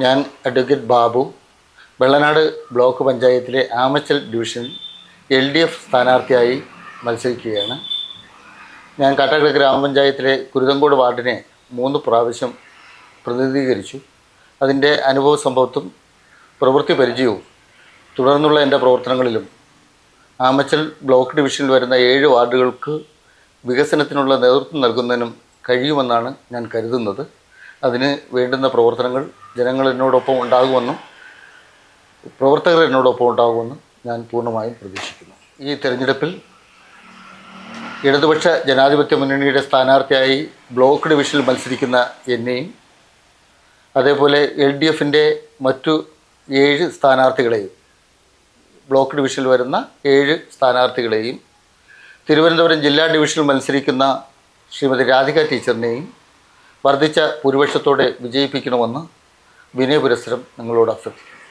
ഞാൻ advocate Babu Vellanad block പഞ്ചായത്തിലെ Amachal division L D F സ്ഥാനാർത്ഥിയായി മത്സരിക്കുകയാണ്. ഞാൻ കാട്ടാക്കട ഗ്രാമപഞ്ചായത്തിലെ കുരുതങ്കോട് വാർഡിനെ മൂന്ന് പ്രാവശ്യം പ്രതിനിധീകരിച്ചു. അതിന്റെ അനുഭവ സംഭവത്തും പ്രവൃത്തി പരിചയവും തുടർന്നുള്ള എന്റെ പ്രവർത്തനങ്ങളിലും ആമച്ചൽ ബ്ലോക്ക് ഡിവിഷനിൽ വരുന്ന ഏഴ് വാർഡുകൾക്ക് വികസനത്തിനുള്ള നേതൃത്വം നൽകുന്നതിനും കഴിയുമെന്നാണ് ഞാൻ കരുതുന്നത്. അതിന് വേണ്ടുന്ന പ്രവർത്തനങ്ങൾ ജനങ്ങൾ എന്നോടൊപ്പം ഉണ്ടാകുമെന്നും പ്രവർത്തകർ എന്നോടൊപ്പം ഉണ്ടാകുമെന്നും ഞാൻ പൂർണമായും പ്രതീക്ഷിക്കുന്നു. ഈ തെരഞ്ഞെടുപ്പിൽ ഇടതുപക്ഷ ജനാധിപത്യ മുന്നണിയുടെ സ്ഥാനാർത്ഥിയായി ബ്ലോക്ക് ഡിവിഷനിൽ മത്സരിക്കുന്ന എന്നെയും അതേപോലെ എൽ ഡി എഫിന്റെ മറ്റു ഏഴ് സ്ഥാനാർത്ഥികളെയും ബ്ലോക്ക് ഡിവിഷനിൽ വരുന്ന ഏഴ് സ്ഥാനാർത്ഥികളെയും തിരുവനന്തപുരം ജില്ലാ ഡിവിഷനിൽ മത്സരിക്കുന്ന ശ്രീമതി രാധിക ടീച്ചറിനെയും വർദ്ധിച്ച ഭൂരിപക്ഷത്തോടെ വിജയിപ്പിക്കണമെന്ന് വിനയപുരസ്സരം നിങ്ങളോട് അഭ്യർത്ഥിക്കുന്നു.